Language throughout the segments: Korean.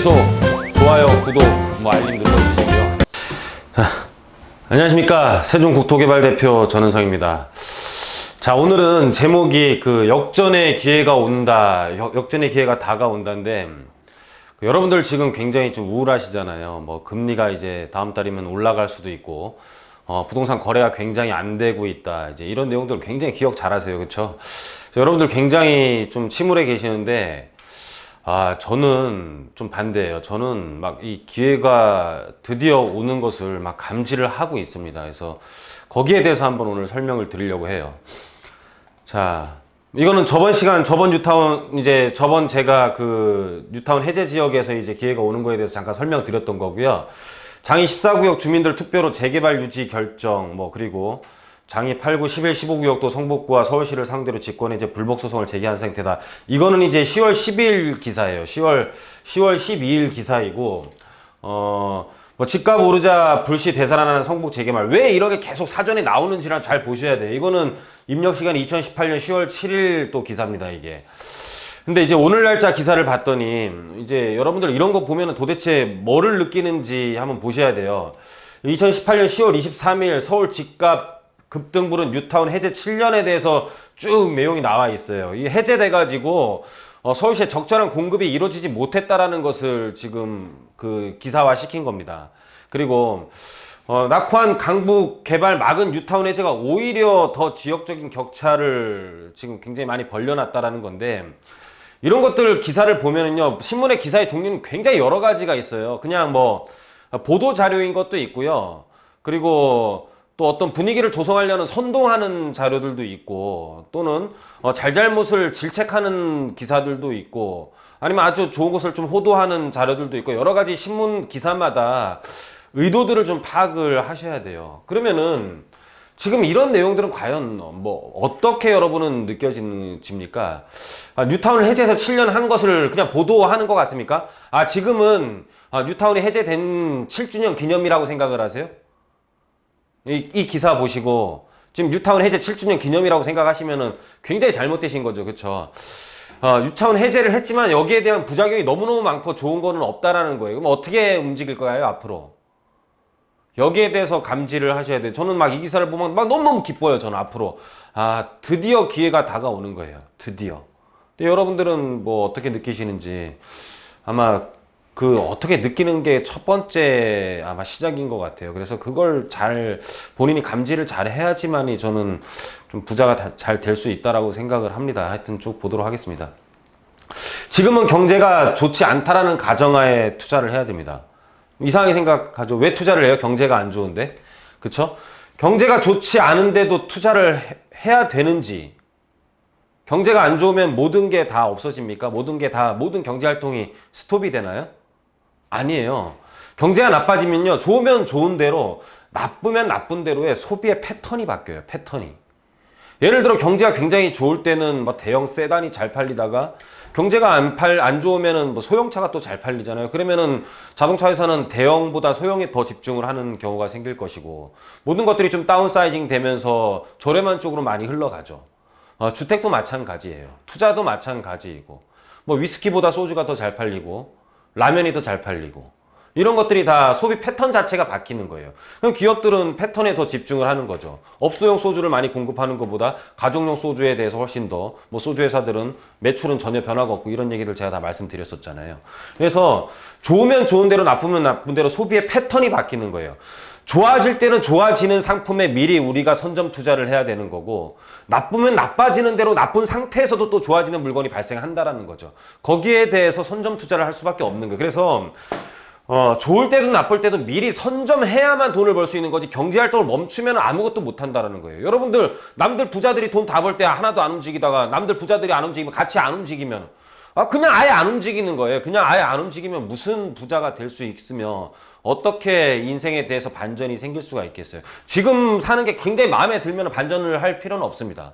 계속 좋아요, 구독, 뭐 알림 눌러주시고요. 자, 안녕하십니까 세종국토개발 대표 전은성입니다. 자 오늘은 제목이 그 역전의 기회가 온다, 역- 역전의 기회가 다가온다인데 그 여러분들 지금 굉장히 좀 우울하시잖아요. 뭐 금리가 이제 다음 달이면 올라갈 수도 있고 어, 부동산 거래가 굉장히 안 되고 있다. 이제 이런 내용들 굉장히 기억 잘 하세요, 그렇죠? 여러분들 굉장히 좀 침울해 계시는데 아 저는 좀 반대예요. 저는 막 이 기회가 드디어 오는 것을 막 감지를 하고 있습니다. 그래서 거기에 대해서 한번 오늘 설명을 드리려고 해요. 자, 이거는 저번 시간, 저번 뉴타운, 이제 저번 제가 그 뉴타운 해제 지역에서 이제 기회가 오는 거에 대해서 잠깐 설명드렸던 거고요. 장이 14구역 주민들 투표로 재개발 유지 결정, 뭐, 그리고 장이 8구, 11, 15구역도 성북구와 서울시를 상대로 직권에 이제 불복 소송을 제기한 상태다. 이거는 이제 10월 12일 기사예요. 10월, 10월 12일 기사이고, 어, 뭐 집값 오르자 불시 대산하는 성북 재개발 왜 이렇게 계속 사전에 나오는지를 잘 보셔야 돼요. 이거는 입력 시간이 2018년 10월 7일 또 기사입니다. 이게. 근데 이제 오늘 날짜 기사를 봤더니 이제 여러분들 이런 거 보면은 도대체 뭐를 느끼는지 한번 보셔야 돼요. 2018년 10월 23일 서울 집값 급등불은 뉴타운 해제 7년에 대해서 쭉 내용이 나와 있어요. 이 해제돼 가지고 어, 서울시에 적절한 공급이 이루어지지 못했다라는 것을 지금 그 기사화 시킨 겁니다. 그리고 어, 낙환 강북 개발 막은 뉴타운 해제가 오히려 더 지역적인 격차를 지금 굉장히 많이 벌려놨다라는 건데 이런 것들 기사를 보면은요 신문의 기사의 종류는 굉장히 여러 가지가 있어요. 그냥 뭐 보도 자료인 것도 있고요. 그리고 또 어떤 분위기를 조성하려는 선동하는 자료들도 있고 또는 어, 잘잘못을 질책하는 기사들도 있고 아니면 아주 좋은 것을 좀 호도하는 자료들도 있고 여러 가지 신문 기사마다 의도들을 좀 파악을 하셔야 돼요. 그러면은 지금 이런 내용들은 과연 뭐 어떻게 여러분은 느껴집니까? 아, 뉴타운을 해제해서 7년 한 것을 그냥 보도하는 것 같습니까? 아 지금은 아, 뉴타운이 해제된 7주년 기념이라고 생각을 하세요? 이, 이 기사 보시고 지금 뉴타운 해제 7주년 기념이라고 생각하시면은 굉장히 잘못되신 거죠, 그렇죠? 어, 뉴타운 해제를 했지만 여기에 대한 부작용이 너무너무 많고 좋은 거는 없다라는 거예요. 그럼 어떻게 움직일 거예요, 앞으로? 여기에 대해서 감지를 하셔야 돼요. 저는 막 이 기사를 보면 막 너무너무 기뻐요, 저는 앞으로. 아, 드디어 기회가 다가오는 거예요. 드디어. 근데 여러분들은 뭐 어떻게 느끼시는지 아마 그 어떻게 느끼는 게 첫 번째 아마 시작인 것 같아요. 그래서 그걸 잘 본인이 감지를 잘 해야지만이 저는 좀 부자가 잘 될 수 있다라고 생각을 합니다. 하여튼 쭉 보도록 하겠습니다. 지금은 경제가 좋지 않다라는 가정하에 투자를 해야 됩니다. 이상하게 생각하죠. 왜 투자를 해요? 경제가 안 좋은데. 그쵸? 경제가 좋지 않은데도 투자를 해- 해야 되는지. 경제가 안 좋으면 모든 게 다 없어집니까? 모든 게 다, 모든 경제 활동이 스톱이 되나요? 아니에요. 경제가 나빠지면요. 좋으면 좋은 대로, 나쁘면 나쁜 대로의 소비의 패턴이 바뀌어요. 패턴이. 예를 들어 경제가 굉장히 좋을 때는 뭐 대형 세단이 잘 팔리다가 경제가 안 팔, 안 좋으면은 뭐 소형차가 또 잘 팔리잖아요. 그러면은 자동차 회사는 대형보다 소형에 더 집중을 하는 경우가 생길 것이고 모든 것들이 좀 다운사이징 되면서 저렴한 쪽으로 많이 흘러가죠. 어, 주택도 마찬가지예요. 투자도 마찬가지이고 뭐 위스키보다 소주가 더 잘 팔리고 라면이 더 잘 팔리고 이런 것들이 다 소비 패턴 자체가 바뀌는 거예요. 그럼 기업들은 패턴에 더 집중을 하는 거죠. 업소용 소주를 많이 공급하는 것보다 가정용 소주에 대해서 훨씬 더, 뭐 소주 회사들은 매출은 전혀 변화가 없고 이런 얘기를 제가 다 말씀드렸었잖아요. 그래서 좋으면 좋은 대로 나쁘면 나쁜 대로 소비의 패턴이 바뀌는 거예요. 좋아질 때는 좋아지는 상품에 미리 우리가 선점 투자를 해야 되는 거고 나쁘면 나빠지는 대로 나쁜 상태에서도 또 좋아지는 물건이 발생한다라는 거죠. 거기에 대해서 선점 투자를 할 수밖에 없는 거예요. 그래서 어, 좋을 때도 나쁠 때도 미리 선점해야만 돈을 벌 수 있는 거지 경제 활동을 멈추면 아무것도 못 한다라는 거예요. 여러분들 남들 부자들이 돈 다 벌 때 하나도 안 움직이다가 남들 부자들이 안 움직이면 같이 안 움직이면 아 그냥 아예 안 움직이는 거예요. 그냥 아예 안 움직이면 무슨 부자가 될 수 있으며 어떻게 인생에 대해서 반전이 생길 수가 있겠어요. 지금 사는 게 굉장히 마음에 들면 반전을 할 필요는 없습니다.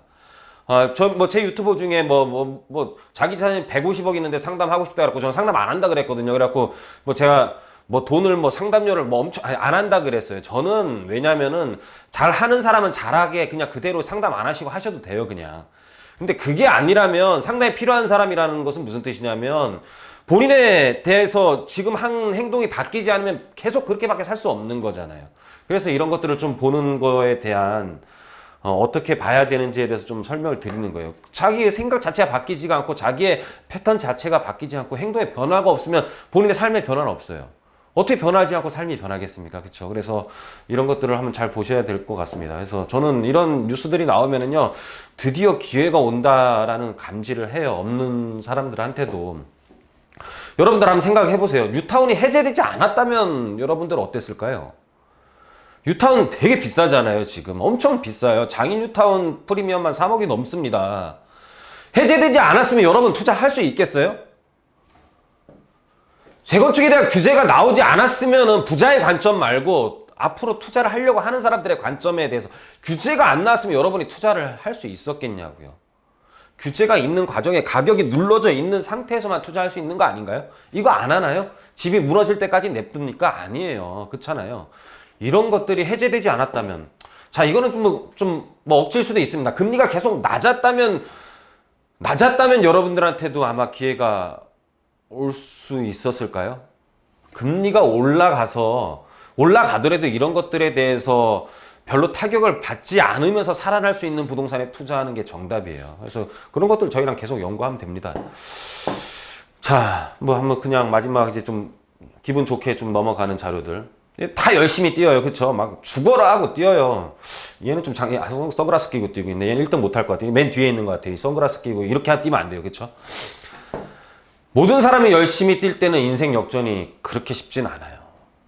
아, 저, 뭐, 제 유튜버 중에 뭐, 뭐, 뭐, 자기 자신 150억 있는데 상담하고 싶다 그랬고, 저는 상담 안 한다 그랬거든요. 그래갖고, 뭐, 제가 뭐, 돈을 뭐, 상담료를 뭐, 엄청, 아니, 안 한다 그랬어요. 저는, 왜냐면은, 잘 하는 사람은 잘하게 그냥 그대로 상담 안 하시고 하셔도 돼요, 그냥. 근데 그게 아니라면, 상담이 필요한 사람이라는 것은 무슨 뜻이냐면, 본인에 대해서 지금 한 행동이 바뀌지 않으면 계속 그렇게밖에 살 수 없는 거잖아요. 그래서 이런 것들을 좀 보는 거에 대한 어, 떻게 봐야 되는지에 대해서 좀 설명을 드리는 거예요. 자기의 생각 자체가 바뀌지가 않고 자기의 패턴 자체가 바뀌지 않고 행동에 변화가 없으면 본인의 삶에 변화는 없어요. 어떻게 변하지 않고 삶이 변하겠습니까? 그렇죠. 그래서 이런 것들을 한번 잘 보셔야 될 것 같습니다. 그래서 저는 이런 뉴스들이 나오면은요, 드디어 기회가 온다라는 감지를 해요. 없는 사람들한테도. 여러분들 한번 생각해 보세요. 뉴타운이 해제되지 않았다면 여러분들 어땠을까요? 뉴타운 되게 비싸잖아요, 지금. 엄청 비싸요. 장인 뉴타운 프리미엄만 3억이 넘습니다. 해제되지 않았으면 여러분 투자할 수 있겠어요? 재건축에 대한 규제가 나오지 않았으면 부자의 관점 말고 앞으로 투자를 하려고 하는 사람들의 관점에 대해서 규제가 안 나왔으면 여러분이 투자를 할 수 있었겠냐고요. 규제가 있는 과정에 가격이 눌러져 있는 상태에서만 투자할 수 있는 거 아닌가요? 이거 안 하나요? 집이 무너질 때까지 냅둡니까? 아니에요. 그렇잖아요. 이런 것들이 해제되지 않았다면 자 이거는 좀뭐 좀 뭐 억질 수도 있습니다. 금리가 계속 낮았다면 낮았다면 여러분들한테도 아마 기회가 올 수 있었을까요? 금리가 올라가서 올라가더라도 이런 것들에 대해서 별로 타격을 받지 않으면서 살아날 수 있는 부동산에 투자하는 게 정답이에요. 그래서 그런 것들 저희랑 계속 연구하면 됩니다. 자, 뭐 한번 그냥 마지막 이제 좀 기분 좋게 좀 넘어가는 자료들. 다 열심히 뛰어요. 그쵸? 막 죽어라 하고 뛰어요. 얘는 좀 장애, 아, 선- 선글라스 끼고 뛰고 있네. 얘는 1등 못할 것 같아. 맨 뒤에 있는 것 같아. 이 선글라스 끼고 이렇게 뛰면 안 돼요. 그쵸? 모든 사람이 열심히 뛸 때는 인생 역전이 그렇게 쉽진 않아요.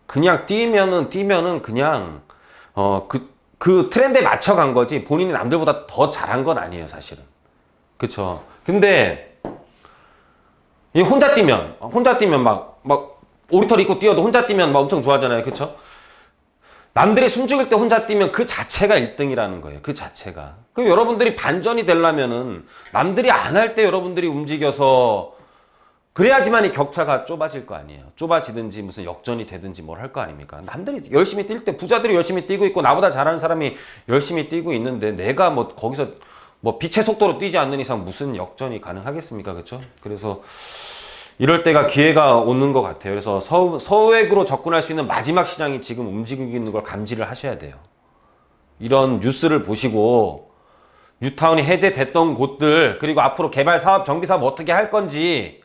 그냥 뛰면은 뛰면은 그냥 어 그 그 트렌드에 맞춰 간 거지 본인이 남들보다 더 잘한 건 아니에요, 사실은. 그쵸? 근데 이 혼자 뛰면 혼자 뛰면 막 막 오리털 입고 뛰어도 혼자 뛰면 막 엄청 좋아하잖아요. 그쵸? 남들이 숨죽일 때 혼자 뛰면 그 자체가 1등이라는 거예요. 그 자체가. 그럼 여러분들이 반전이 되려면은 남들이 안 할 때 여러분들이 움직여서 그래야지만 이 격차가 좁아질 거 아니에요. 좁아지든지 무슨 역전이 되든지 뭘 할 거 아닙니까? 남들이 열심히 뛸 때 부자들이 열심히 뛰고 있고 나보다 잘하는 사람이 열심히 뛰고 있는데 내가 뭐 거기서 뭐 빛의 속도로 뛰지 않는 이상 무슨 역전이 가능하겠습니까? 그렇죠? 그래서 이럴 때가 기회가 오는 것 같아요. 그래서 서, 서액으로 접근할 수 있는 마지막 시장이 지금 움직이고 있는 걸 감지를 하셔야 돼요. 이런 뉴스를 보시고 뉴타운이 해제됐던 곳들 그리고 앞으로 개발 사업, 정비 사업 어떻게 할 건지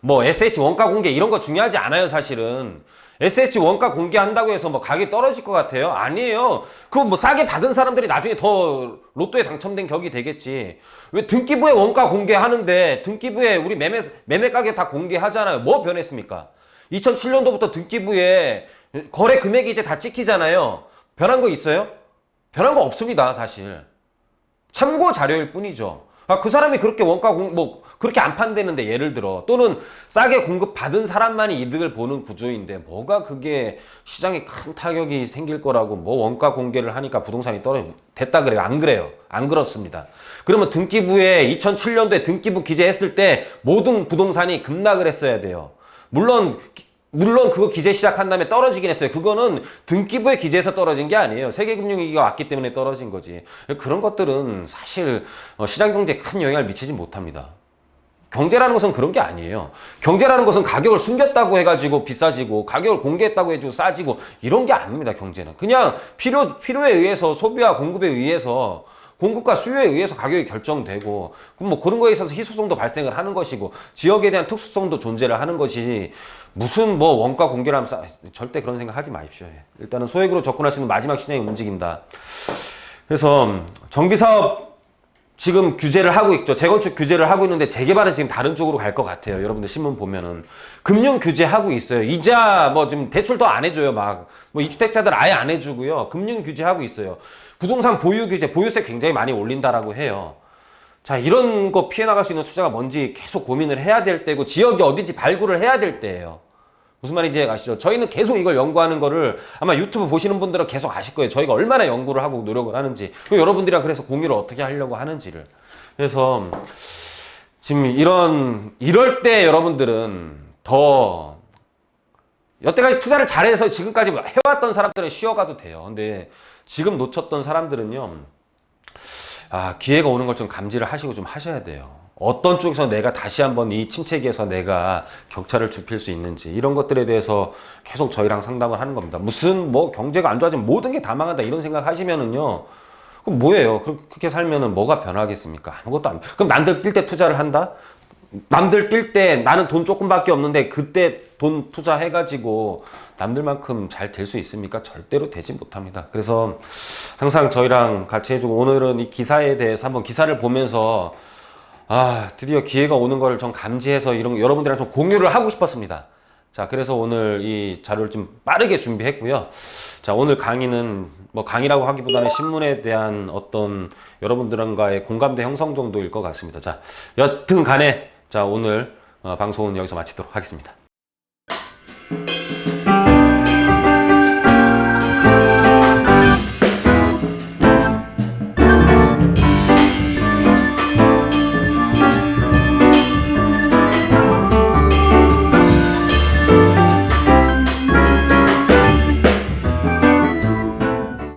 뭐 SH 원가 공개 이런 거 중요하지 않아요, 사실은. SH 원가 공개한다고 해서 뭐 가격이 떨어질 것 같아요? 아니에요. 그거 뭐 싸게 받은 사람들이 나중에 더 로또에 당첨된 격이 되겠지. 왜 등기부에 원가 공개하는데 등기부에 우리 매매, 매매 가격 다 공개하잖아요. 뭐 변했습니까? 2007년도부터 등기부에 거래 금액이 이제 다 찍히잖아요. 변한 거 있어요? 변한 거 없습니다, 사실. 참고 자료일 뿐이죠. 아, 그 사람이 그렇게 원가 공, 뭐, 그렇게 안 판대는데 예를 들어. 또는 싸게 공급 받은 사람만이 이득을 보는 구조인데 뭐가 그게 시장에 큰 타격이 생길 거라고 뭐 원가 공개를 하니까 부동산이 떨어 됐다 그래요. 안 그래요. 안 그렇습니다. 그러면 등기부에 2007년도에 등기부 기재했을 때 모든 부동산이 급락을 했어야 돼요. 물론 물론 그거 기재 시작한 다음에 떨어지긴 했어요. 그거는 등기부의 기재에서 떨어진 게 아니에요. 세계금융위기가 왔기 때문에 떨어진 거지. 그런 것들은 사실 어, 시장 경제에 큰 영향을 미치지 못합니다. 경제라는 것은 그런 게 아니에요. 경제라는 것은 가격을 숨겼다고 해가지고 비싸지고 가격을 공개했다고 해가지고 싸지고 이런 게 아닙니다. 경제는 그냥 필요 필요에 의해서 소비와 공급에 의해서 공급과 수요에 의해서 가격이 결정되고 그럼 뭐 그런 거에 있어서 희소성도 발생을 하는 것이고 지역에 대한 특수성도 존재를 하는 것이 무슨 뭐 원가 공개를 하면서 절대 그런 생각 하지 마십시오. 예. 일단은 소액으로 접근하시는 마지막 시장이 움직인다. 그래서 정비사업 지금 규제를 하고 있죠. 재건축 규제를 하고 있는데 재개발은 지금 다른 쪽으로 갈 것 같아요. 여러분들 신문 보면은 금융 규제 하고 있어요. 이자 뭐 지금 대출 더안 해줘요. 막 뭐 이주택자들 아예 안 해주고요. 금융 규제 하고 있어요. 부동산 보유 규제, 보유세 굉장히 많이 올린다라고 해요. 자 이런 거 피해 나갈 수 있는 투자가 뭔지 계속 고민을 해야 될 때고 지역이 어딘지 발굴을 해야 될 때예요. 무슨 말인지 아시죠? 저희는 계속 이걸 연구하는 거를 아마 유튜브 보시는 분들은 계속 아실 거예요. 저희가 얼마나 연구를 하고 노력을 하는지. 그리고 여러분들이랑 그래서 공유를 어떻게 하려고 하는지를. 그래서 지금 이런, 이럴 때 여러분들은 더 여태까지 투자를 잘해서 지금까지 해왔던 사람들은 쉬어가도 돼요. 근데 지금 놓쳤던 사람들은요. 아, 기회가 오는 걸 좀 감지를 하시고 좀 하셔야 돼요. 어떤 쪽에서 내가 다시 한번 이 침체기에서 내가 격차를 좁힐 수 있는지 이런 것들에 대해서 계속 저희랑 상담을 하는 겁니다. 무슨 뭐 경제가 안 좋아지면 모든 게 다 망한다 이런 생각 하시면은요. 그럼 뭐예요? 그럼 그렇게 살면은 뭐가 변하겠습니까? 아무것도 안. 그럼 남들 뛸 때 투자를 한다? 남들 뛸 때 나는 돈 조금밖에 없는데 그때 돈 투자해가지고 남들만큼 잘 될 수 있습니까? 절대로 되지 못합니다. 그래서 항상 저희랑 같이 해주고 오늘은 이 기사에 대해서 한번 기사를 보면서 아 드디어 기회가 오는 걸좀 감지해서 이런 여러분들이랑 좀 공유를 하고 싶었습니다. 자 그래서 오늘 이 자료를 좀 빠르게 준비했고요. 자 오늘 강의는 뭐 강의라고 하기보다는 신문에 대한 어떤 여러분들과의 공감대 형성 정도일 것 같습니다. 자 여튼 간에 자 오늘 어, 방송은 여기서 마치도록 하겠습니다.